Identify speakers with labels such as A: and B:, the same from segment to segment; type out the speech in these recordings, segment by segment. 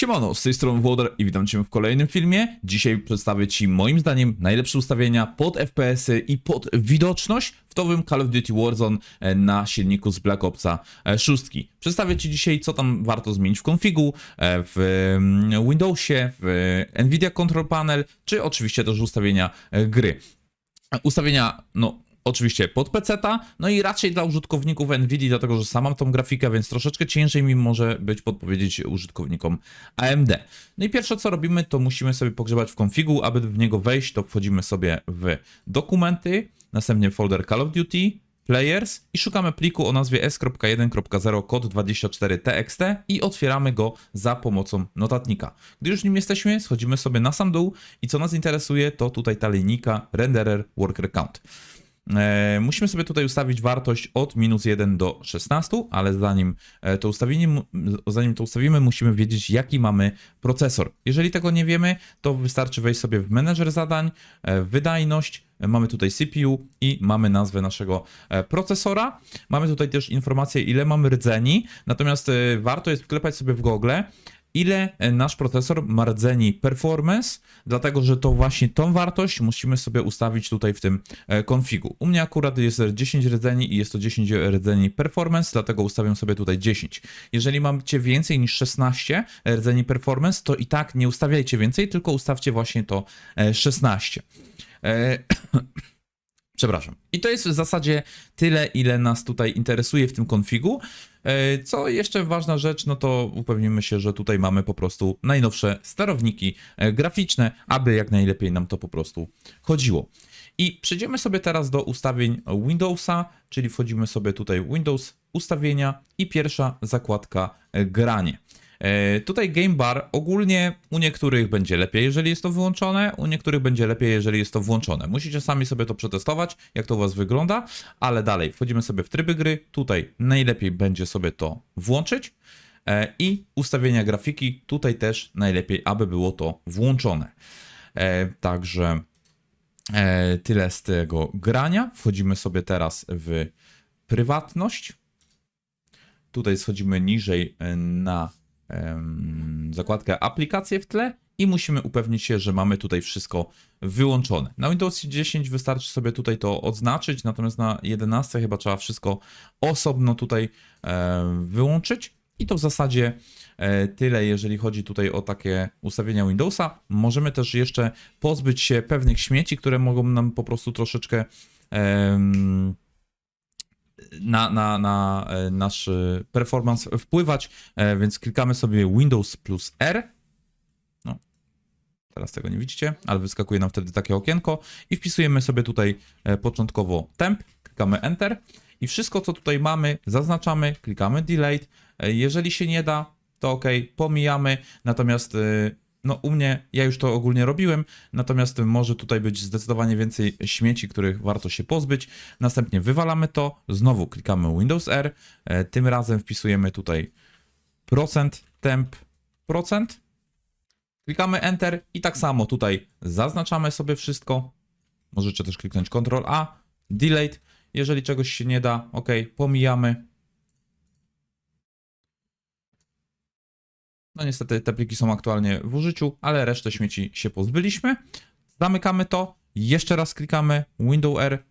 A: Siemano, z tej strony Włoder i witam Cię w kolejnym filmie. Dzisiaj przedstawię Ci moim zdaniem najlepsze ustawienia pod FPS-y i pod widoczność w nowym Call of Duty Warzone e, na silniku z Black Opsa e, 6. Przedstawię Ci dzisiaj, co tam warto zmienić w konfigu, e, w mm, Windowsie, w Nvidia Control Panel, czy oczywiście też ustawienia e, gry. Ustawienia, no oczywiście pod PC-ta, no i raczej dla użytkowników NVIDIA, dlatego że sam mam tą grafikę, więc troszeczkę ciężej mi może być podpowiedzieć użytkownikom AMD. No i pierwsze co robimy, to musimy sobie pogrzebać w konfigu, aby w niego wejść, to wchodzimy sobie w dokumenty, następnie folder Call of Duty, Players i szukamy pliku o nazwie s.1.0 kod 24txt i otwieramy go za pomocą notatnika. Gdy już nim jesteśmy, schodzimy sobie na sam dół i co nas interesuje, to tutaj ta linijka renderer worker count. E, musimy sobie tutaj ustawić wartość od minus 1 do 16, ale zanim e, to, ustawienie, mu- zanim to ustawimy, musimy wiedzieć, jaki mamy procesor. Jeżeli tego nie wiemy, to wystarczy wejść sobie w menedżer zadań, e, wydajność, mamy tutaj CPU i mamy nazwę naszego procesora. Mamy tutaj też informację, ile mamy rdzeni, natomiast warto jest wklepać sobie w Google, ile nasz procesor ma rdzeni performance, dlatego że to właśnie tą wartość musimy sobie ustawić tutaj w tym e, konfigu. U mnie akurat jest 10 rdzeni i jest to 10 rdzeni performance, dlatego ustawiam sobie tutaj 10. Jeżeli macie więcej niż 16 rdzeni performance, to i tak nie ustawiajcie więcej, tylko ustawcie właśnie to e, 16. E, Przepraszam. I to jest w zasadzie tyle, ile nas tutaj interesuje w tym konfigu. E, Co jeszcze ważna rzecz, no to upewnimy się, że tutaj mamy po prostu najnowsze sterowniki e, graficzne, aby jak najlepiej nam to po prostu chodziło. I przejdziemy sobie teraz do ustawień Windowsa, czyli wchodzimy sobie tutaj Windows, ustawienia i pierwsza zakładka e, granie. E, Tutaj Game Bar ogólnie u niektórych będzie lepiej, jeżeli jest to wyłączone, u niektórych będzie lepiej, jeżeli jest to włączone. Musicie sami sobie to przetestować, jak to u Was wygląda, ale dalej wchodzimy sobie w tryby gry. Tutaj najlepiej będzie sobie to włączyć e, i ustawienia grafiki. Tutaj też najlepiej, aby było to włączone. E, Także tyle z tego grania. Wchodzimy sobie teraz w prywatność. Tutaj schodzimy niżej na zakładkę aplikacje w tle i musimy upewnić się, że mamy tutaj wszystko wyłączone. Na Windows 10 wystarczy sobie tutaj to odznaczyć, natomiast na 11 chyba trzeba wszystko osobno tutaj e, wyłączyć. I to w zasadzie e, tyle, jeżeli chodzi tutaj o takie ustawienia Windowsa. Możemy też jeszcze pozbyć się pewnych śmieci, które mogą nam po prostu troszeczkę em, na, na, na e, nasz e, performance wpływać, e, więc klikamy sobie Windows plus R. No, teraz tego nie widzicie, ale wyskakuje nam wtedy takie okienko i wpisujemy sobie tutaj początkowo temp, klikamy Enter i wszystko co tutaj mamy zaznaczamy, klikamy Delete. Jeżeli się nie da, to ok, pomijamy, natomiast no u mnie, ja już to ogólnie robiłem, natomiast może tutaj być zdecydowanie więcej śmieci, których warto się pozbyć. Następnie wywalamy to, znowu klikamy Windows R, e, tym razem wpisujemy tutaj procent, temp, procent, klikamy Enter i tak samo tutaj zaznaczamy sobie wszystko. Możecie też kliknąć Ctrl A, Delete, jeżeli czegoś się nie da, ok, pomijamy. No niestety te pliki są aktualnie w użyciu, ale resztę śmieci się pozbyliśmy. Zamykamy to, jeszcze raz klikamy Windows R.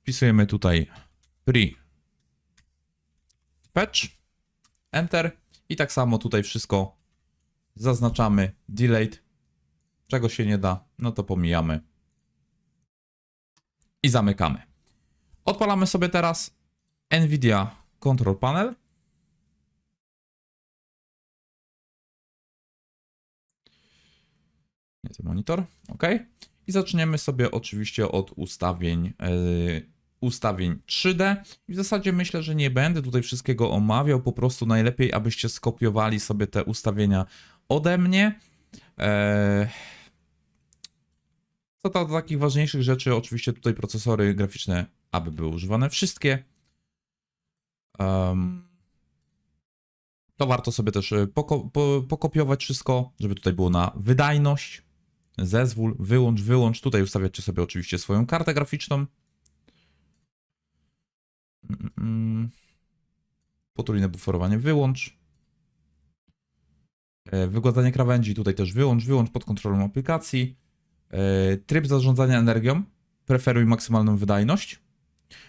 A: Wpisujemy tutaj pre patch, enter i tak samo tutaj wszystko zaznaczamy delete. Czego się nie da, no to pomijamy i zamykamy. Odpalamy sobie teraz Nvidia Control Panel. Ten monitor, ok. I zaczniemy sobie oczywiście od ustawień, yy, ustawień 3D. I w zasadzie myślę, że nie będę tutaj wszystkiego omawiał, po prostu najlepiej, abyście skopiowali sobie te ustawienia ode mnie. Eee, co to do takich ważniejszych rzeczy, oczywiście tutaj procesory graficzne, aby były używane wszystkie. Em, to warto sobie też e, poko- po- pokopiować wszystko, żeby tutaj było na wydajność, zezwól, wyłącz, wyłącz. Tutaj ustawiacie sobie oczywiście swoją kartę graficzną. Potrójne buforowanie wyłącz. E, Wygładzanie krawędzi tutaj też wyłącz, wyłącz pod kontrolą aplikacji. E, Tryb zarządzania energią, preferuj maksymalną wydajność.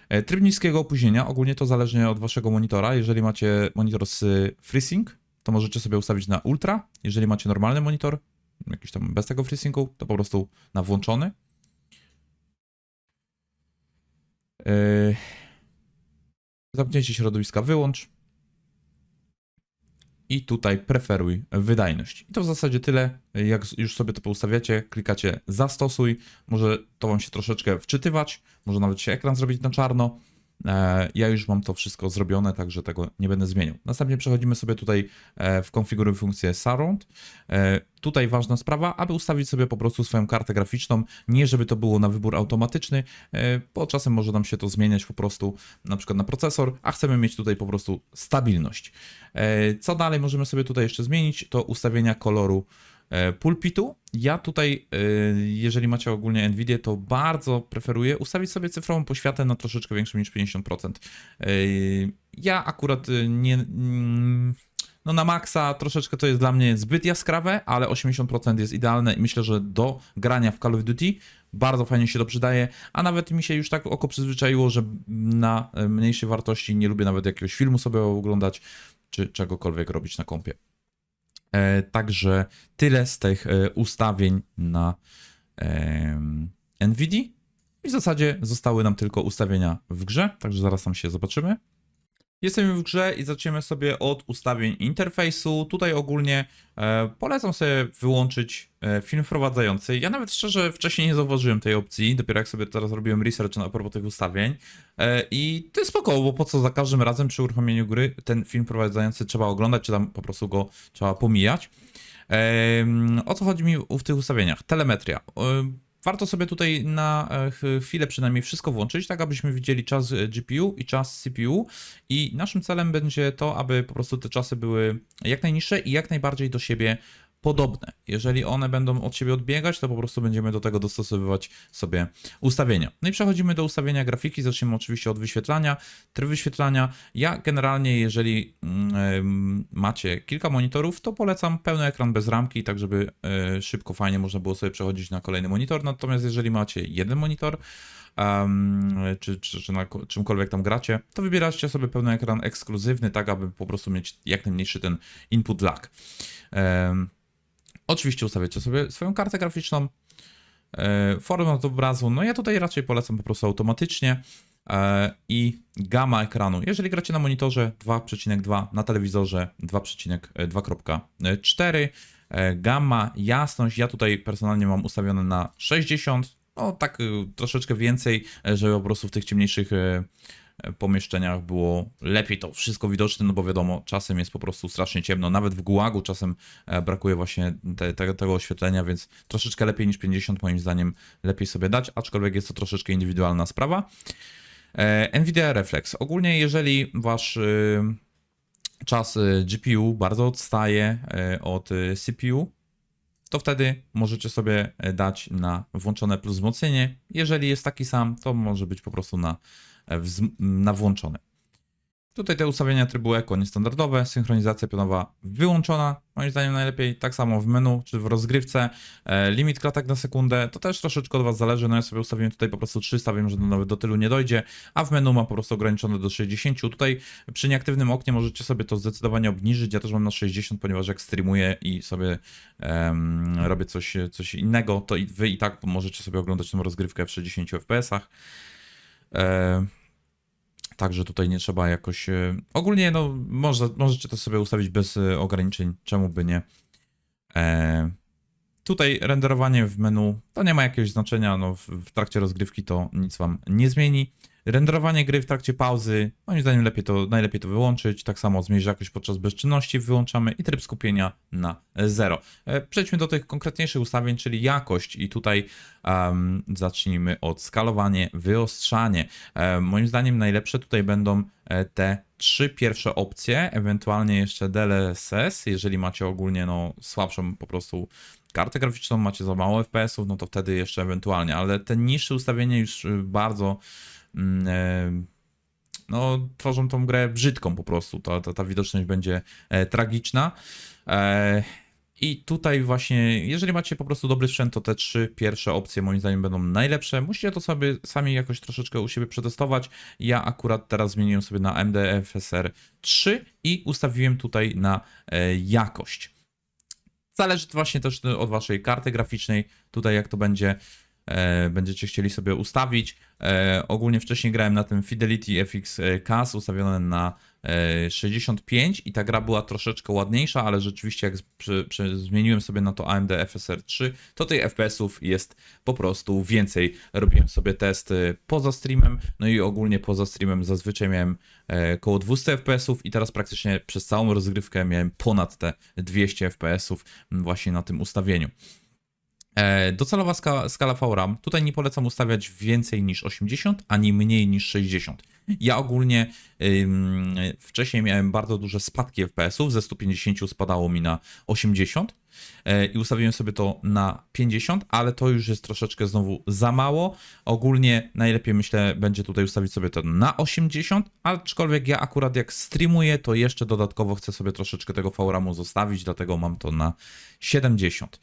A: E, Tryb niskiego opóźnienia, ogólnie to zależnie od waszego monitora. Jeżeli macie monitor z FreeSync, to możecie sobie ustawić na ultra. Jeżeli macie normalny monitor, jakiś tam bez tego FreeSyncu, to po prostu na włączony. Yy, Zamknięcie środowiska wyłącz. I tutaj preferuj wydajność. I to w zasadzie tyle. Jak już sobie to poustawiacie, klikacie zastosuj. Może to wam się troszeczkę wczytywać, może nawet się ekran zrobić na czarno. E, Ja już mam to wszystko zrobione, także tego nie będę zmieniał. Następnie przechodzimy sobie tutaj e, w konfiguruj funkcję Surround. E, Tutaj ważna sprawa, aby ustawić sobie po prostu swoją kartę graficzną, nie żeby to było na wybór automatyczny, bo czasem może nam się to zmieniać po prostu na przykład na procesor, a chcemy mieć tutaj po prostu stabilność. Co dalej możemy sobie tutaj jeszcze zmienić, to ustawienia koloru pulpitu. Ja tutaj, e, jeżeli macie ogólnie Nvidia, to bardzo preferuję ustawić sobie cyfrową poświatę na troszeczkę większą niż 50%. E, Ja akurat e, nie... mm, no na maksa troszeczkę to jest dla mnie zbyt jaskrawe, ale 80% jest idealne i myślę, że do grania w Call of Duty bardzo fajnie się to przydaje, a nawet mi się już tak oko przyzwyczaiło, że na mniejszej wartości nie lubię nawet jakiegoś filmu sobie oglądać, czy czegokolwiek robić na kompie. E, Także tyle z tych e, ustawień na NVIDIA. I w zasadzie zostały nam tylko ustawienia w grze, także zaraz tam się zobaczymy. Jesteśmy w grze i zaczniemy sobie od ustawień interfejsu. Tutaj ogólnie e, polecam sobie wyłączyć e, film wprowadzający. Ja nawet szczerze wcześniej nie zauważyłem tej opcji, dopiero jak sobie teraz robiłem research na propos tych ustawień. E, I to jest spoko, bo po co za każdym razem przy uruchomieniu gry ten film wprowadzający trzeba oglądać, czy tam po prostu go trzeba pomijać. Em, O co chodzi mi w tych ustawieniach? Telemetria. Warto sobie tutaj na e, ch- chwilę przynajmniej wszystko włączyć, tak abyśmy widzieli czas e, GPU i czas CPU. I naszym celem będzie to, aby po prostu te czasy były jak najniższe i jak najbardziej do siebie podobne. Jeżeli one będą od siebie odbiegać, to po prostu będziemy do tego dostosowywać sobie ustawienia. No i przechodzimy do ustawienia grafiki. Zaczniemy oczywiście od wyświetlania. Tryb wyświetlania. Ja generalnie, jeżeli mm, macie kilka monitorów, to polecam pełny ekran bez ramki, tak żeby e, szybko, fajnie można było sobie przechodzić na kolejny monitor. Natomiast jeżeli macie jeden monitor, um, czy, czy, czy na ko- czymkolwiek tam gracie, to wybieracie sobie pełny ekran ekskluzywny, tak aby po prostu mieć jak najmniejszy ten input lag. Em, Oczywiście ustawiacie sobie swoją kartę graficzną, e, format obrazu, no ja tutaj raczej polecam po prostu automatycznie e, i gama ekranu. Jeżeli gracie na monitorze 2,2, na telewizorze 2,2.4, e, gamma, jasność, ja tutaj personalnie mam ustawione na 60, no tak troszeczkę więcej, żeby po prostu w tych ciemniejszych pomieszczeniach było lepiej to wszystko widoczne, no bo wiadomo, czasem jest po prostu strasznie ciemno, nawet w gułagu czasem e, brakuje właśnie te, te, tego oświetlenia, więc troszeczkę lepiej niż 50 moim zdaniem lepiej sobie dać, aczkolwiek jest to troszeczkę indywidualna sprawa. E, Nvidia Reflex. Ogólnie jeżeli wasz y, czas y, GPU bardzo odstaje y, od y, CPU, to wtedy możecie sobie e, dać na włączone plus wzmocnienie. Jeżeli jest taki sam, to może być po prostu na, e, na włączone. Tutaj te ustawienia trybu Eco niestandardowe, synchronizacja pionowa wyłączona, moim zdaniem najlepiej, tak samo w menu czy w rozgrywce, e, limit klatek na sekundę, to też troszeczkę od Was zależy, no ja sobie ustawiłem tutaj po prostu 300, wiem, że nawet do tylu nie dojdzie, a w menu mam po prostu ograniczone do 60, tutaj przy nieaktywnym oknie możecie sobie to zdecydowanie obniżyć, ja też mam na 60, ponieważ jak streamuję i sobie robię coś, coś innego, to Wy i tak możecie sobie oglądać tę rozgrywkę w 60 FPS-ach. E, Także tutaj nie trzeba jakoś. e, Ogólnie, no, może, możecie to sobie ustawić bez e, ograniczeń, czemu by nie. E, tutaj renderowanie w menu to nie ma jakiegoś znaczenia. No, w, w trakcie rozgrywki to nic wam nie zmieni. Renderowanie gry w trakcie pauzy, moim zdaniem lepiej to, najlepiej to wyłączyć. Tak samo zmierz jakość podczas bezczynności wyłączamy i tryb skupienia na zero. E, Przejdźmy do tych konkretniejszych ustawień, czyli jakość. I tutaj em, zacznijmy od skalowanie, wyostrzanie. E, moim zdaniem najlepsze tutaj będą e, te trzy pierwsze opcje, ewentualnie jeszcze DLSS, jeżeli macie ogólnie no, słabszą po prostu kartę graficzną, macie za mało FPS-ów, no to wtedy jeszcze ewentualnie, ale te niższe ustawienie już y, bardzo no, tworzą tą grę brzydką po prostu, ta, ta, ta widoczność będzie e, tragiczna. E, I tutaj właśnie, jeżeli macie po prostu dobry sprzęt, to te trzy pierwsze opcje moim zdaniem będą najlepsze. Musicie to sobie sami jakoś troszeczkę u siebie przetestować. Ja akurat teraz zmieniłem sobie na AMD FSR 3 i ustawiłem tutaj na e, jakość. Zależy właśnie też od waszej karty graficznej, tutaj jak to będzie, e, będziecie chcieli sobie ustawić. E, ogólnie wcześniej grałem na tym Fidelity FX Cas ustawione na e, 65 i ta gra była troszeczkę ładniejsza, ale rzeczywiście jak przy, przy, zmieniłem sobie na to AMD FSR 3, to tych FPS-ów jest po prostu więcej. Robiłem sobie testy poza streamem, no i ogólnie poza streamem zazwyczaj miałem e, około 200 FPS-ów i teraz praktycznie przez całą rozgrywkę miałem ponad te 200 FPS-ów właśnie na tym ustawieniu. E, Docelowa skala, skala VRAM. Tutaj nie polecam ustawiać więcej niż 80, ani mniej niż 60. Ja ogólnie wcześniej miałem bardzo duże spadki FPS-ów, ze 150 spadało mi na 80 e, i ustawiłem sobie to na 50, ale to już jest troszeczkę znowu za mało. Ogólnie najlepiej myślę będzie tutaj ustawić sobie to na 80, aczkolwiek ja akurat jak streamuję, to jeszcze dodatkowo chcę sobie troszeczkę tego VRAMu zostawić, dlatego mam to na 70.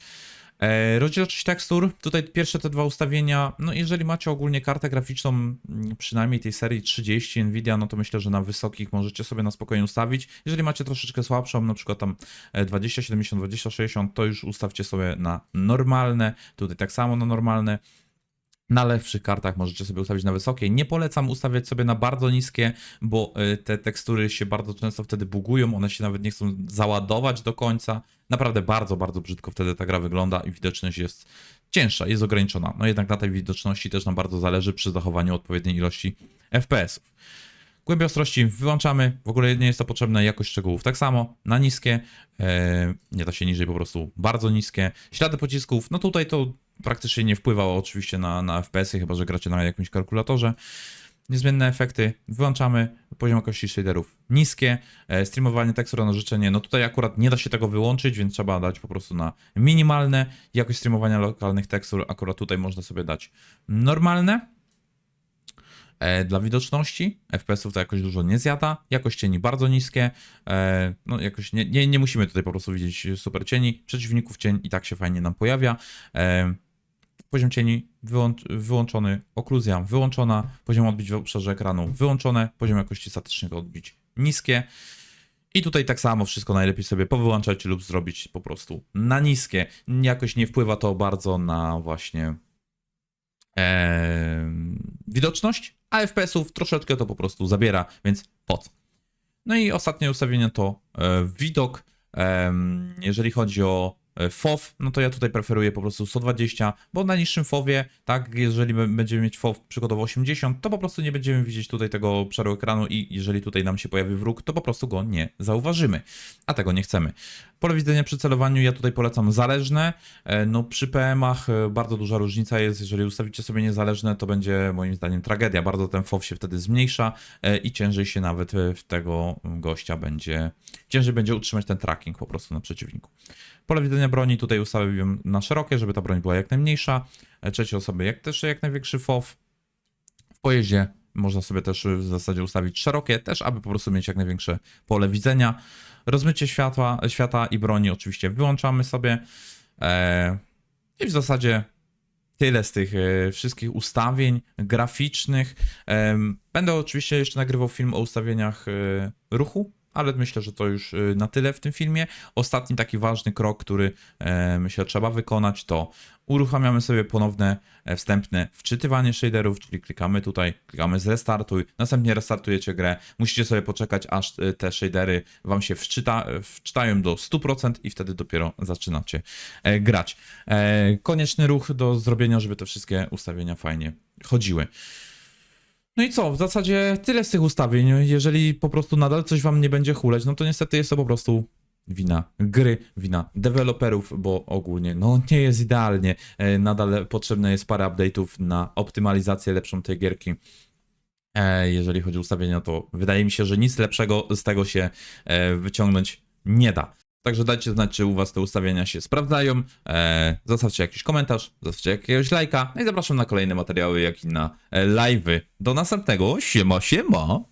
A: E, Rozdzielczość tekstur, tutaj pierwsze te dwa ustawienia, no jeżeli macie ogólnie kartę graficzną, mm, przynajmniej tej serii 30 Nvidia, no to myślę, że na wysokich możecie sobie na spokojnie ustawić. Jeżeli macie troszeczkę słabszą, na przykład tam e, 2070, 2060, to już ustawcie sobie na normalne, tutaj tak samo na normalne. Na lepszych kartach możecie sobie ustawić na wysokie. Nie polecam ustawiać sobie na bardzo niskie, bo y, te tekstury się bardzo często wtedy bugują, one się nawet nie chcą załadować do końca. Naprawdę bardzo, bardzo brzydko wtedy ta gra wygląda i widoczność jest cięższa, jest ograniczona. No jednak na tej widoczności też nam bardzo zależy przy zachowaniu odpowiedniej ilości FPS-ów. Głębię ostrości wyłączamy, w ogóle nie jest to potrzebne, jakość szczegółów tak samo, na niskie, e, nie da się niżej, po prostu bardzo niskie. Ślady pocisków, no tutaj to praktycznie nie wpływało oczywiście na, na FPS-y, chyba że gracie na jakimś kalkulatorze. Niezmienne efekty wyłączamy, poziom jakości shaderów niskie, e, streamowanie tekstur na życzenie, no tutaj akurat nie da się tego wyłączyć, więc trzeba dać po prostu na minimalne. Jakość streamowania lokalnych tekstur akurat tutaj można sobie dać normalne. E, Dla widoczności FPS-ów to jakoś dużo nie zjada, jakość cieni bardzo niskie, e, no jakoś nie, nie, nie musimy tutaj po prostu widzieć super cieni, przeciwników cień i tak się fajnie nam pojawia. E, Poziom cieni wyłącz, wyłączony, okluzja wyłączona, poziom odbić w obszarze ekranu wyłączone, poziom jakości statycznych odbić niskie. I tutaj tak samo wszystko najlepiej sobie powyłączać lub zrobić po prostu na niskie. Jakoś nie wpływa to bardzo na właśnie widoczność, a FPS-ów troszeczkę to po prostu zabiera, więc po co? No i ostatnie ustawienie to e, widok. Em, jeżeli chodzi o e, FOV, no to ja tutaj preferuję po prostu 120, bo na niższym FOVie, tak, jeżeli będziemy mieć FOV przykładowo 80, to po prostu nie będziemy widzieć tutaj tego obszaru ekranu i jeżeli tutaj nam się pojawi wróg, to po prostu go nie zauważymy, a tego nie chcemy. Pole widzenia przy celowaniu ja tutaj polecam zależne. E, No przy PM-ach e, bardzo duża różnica jest, jeżeli ustawicie sobie niezależne, to będzie moim zdaniem tragedia. Bardzo ten FOV się wtedy zmniejsza i ciężej się nawet w tego gościa będzie, ciężej będzie utrzymać ten tracking po prostu na przeciwniku. Pole widzenia broni tutaj ustawiłem na szerokie, żeby ta broń była jak najmniejsza. E, Trzecie osoby jak też jak największy FOV. W pojeździe można sobie też w zasadzie ustawić szerokie, też aby po prostu mieć jak największe pole widzenia. Rozmycie światła, świata i broni oczywiście wyłączamy sobie. E, I w zasadzie tyle z tych e, wszystkich ustawień graficznych. Będę oczywiście jeszcze nagrywał film o ustawieniach ruchu, ale myślę, że to już e, na tyle w tym filmie. Ostatni taki ważny krok, który myślę trzeba wykonać, to uruchamiamy sobie ponowne e, wstępne wczytywanie shaderów, czyli klikamy tutaj, klikamy zrestartuj, następnie restartujecie grę. Musicie sobie poczekać, aż e, te shadery wam się wczyta, e, wczytają do 100% i wtedy dopiero zaczynacie grać. Konieczny ruch do zrobienia, żeby te wszystkie ustawienia fajnie chodziły. No i co? W zasadzie tyle z tych ustawień. Jeżeli po prostu nadal coś wam nie będzie huleć, no to niestety jest to po prostu wina gry, wina deweloperów, bo ogólnie no nie jest idealnie. E, Nadal potrzebne jest parę update'ów na optymalizację lepszą tej gierki. E, Jeżeli chodzi o ustawienia, to wydaje mi się, że nic lepszego z tego się e, wyciągnąć nie da. Także dajcie znać, czy u was te ustawienia się sprawdzają. E, zostawcie jakiś komentarz, zostawcie jakiegoś lajka. No i zapraszam na kolejne materiały, jak i na e, live'y. Do następnego. Siema, siema!